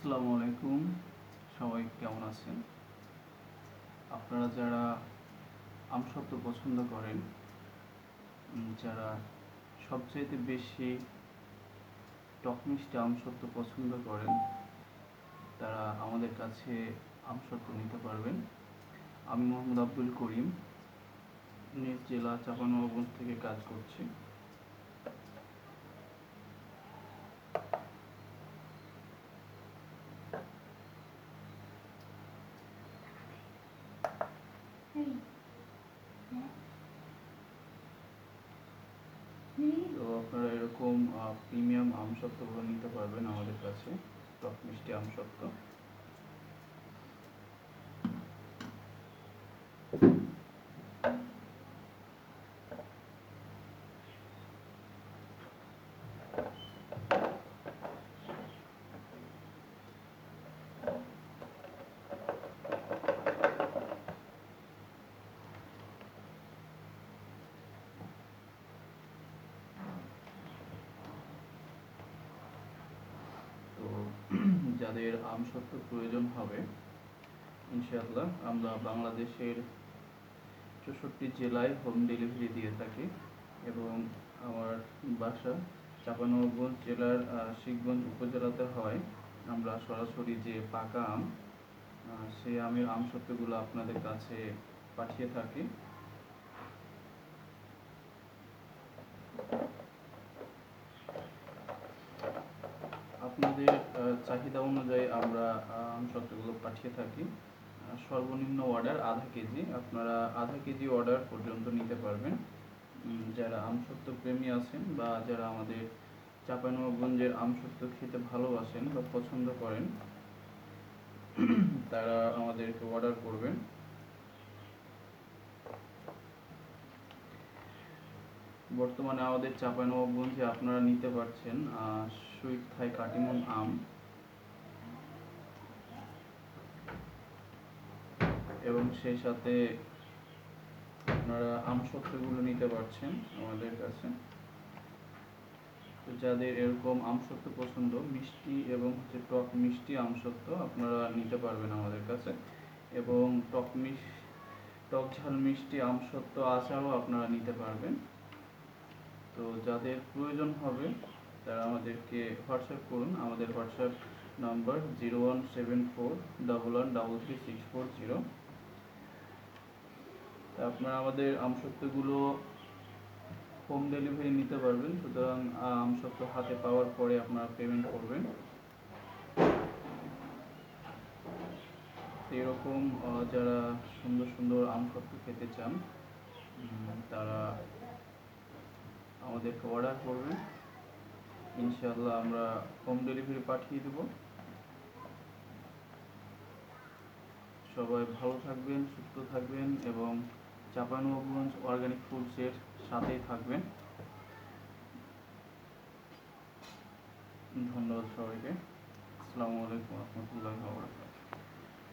আসসালামু আলাইকুম সবাই কেমন আছেন? আপনারা যারা আমসত্ব পছন্দ করেন যারা সবচাইতে বেশি টক মিষ্টি আমসত্ব পছন্দ করেন, তারা আমাদের কাছে আমসত্ব নিতে পারবেন। আমি মোহাম্মদ আব্দুল করিম, নিজ জেলা চাঁপানবাবগঞ্জ থেকে কাজ করছি। তো আপনারা এরকম প্রিমিয়াম আমসত্ত্বগুলো নিতে পারবেন আমাদের কাছে। টক মিষ্টি আমসত্ত্ব। যাদের আমসত্ত্ব প্রয়োজন হবে, ইনশাআল্লাহ আমরা বাংলাদেশের চৌষট্টি জেলায় হোম ডেলিভারি দিয়ে থাকি এবং আমার বাসা চাঁপানবাবগঞ্জ জেলার শিখগঞ্জ উপজেলাতে হয়। আমরা সরাসরি যে পাকা আম সেই আমের আমসত্ত্বগুলো আপনাদের কাছে পাঠিয়ে থাকি আপনাদের আহ, চাহিদা অনুযায়ী আমরা আহ, আমসত্ত্বগুলো পাঠিয়ে থাকি। সর্বনিম্ন অর্ডার আধা কেজি। আপনারা আধা কেজি অর্ডার পর্যন্ত নিতে পারবেন। যারা আমসত্ত্ব প্রেমী আছেন বা যারা আমাদের চাঁপাইনবাবগঞ্জের আমসত্ত্ব খেতে ভালোবাসেন বা পছন্দ করেন তারা আমাদেরকে অর্ডার করবেন। বর্তমানে আমাদের চাঁপাইনবাবগঞ্জে আপনারা নিতে পারছেন সুইট থাই কাটিমন আম। এবং সেই সাথে আপনারা আমসত্ত্বগুলো নিতে পারছেন আমাদের কাছে। তো যাদের এরকম আমসত্ত্ব পছন্দ, মিষ্টি এবং হচ্ছে টক মিষ্টি আমসত্ত্ব আপনারা নিতে পারবেন আমাদের কাছে। এবং টক মিশ, টক ঝাল মিষ্টি আমসত্ত্ব আচারও আপনারা নিতে পারবেন। তো যাদের প্রয়োজন হবে তারা আমাদেরকে হোয়াটসঅ্যাপ করুন। আমাদের WhatsApp number zero one seven four double one double three six four zero. আপনারা আমাদের আমসত্ত্বগুলো হোম ডেলিভারি নিতে পারবেন। সুতরাং আমসত্ত্ব হাতে পাওয়ার পরে আপনারা পেমেন্ট করবেন। এরকম যারা সুন্দর সুন্দর আমসত্ত্ব খেতে চান তারা আমাদেরকে অর্ডার করবেন। ইনশাআল্লাহ আমরা হোম ডেলিভারি পাঠিয়ে দেব। সবাই ভালো থাকবেন, সুস্থ থাকবেন এবং চাঁপাইনবাবগঞ্জ অর্গানিক ফুডসের সাথেই থাকবেন। ধন্যবাদ সবাইকে। আসসালামু আলাইকুম রহমতুল্লাহ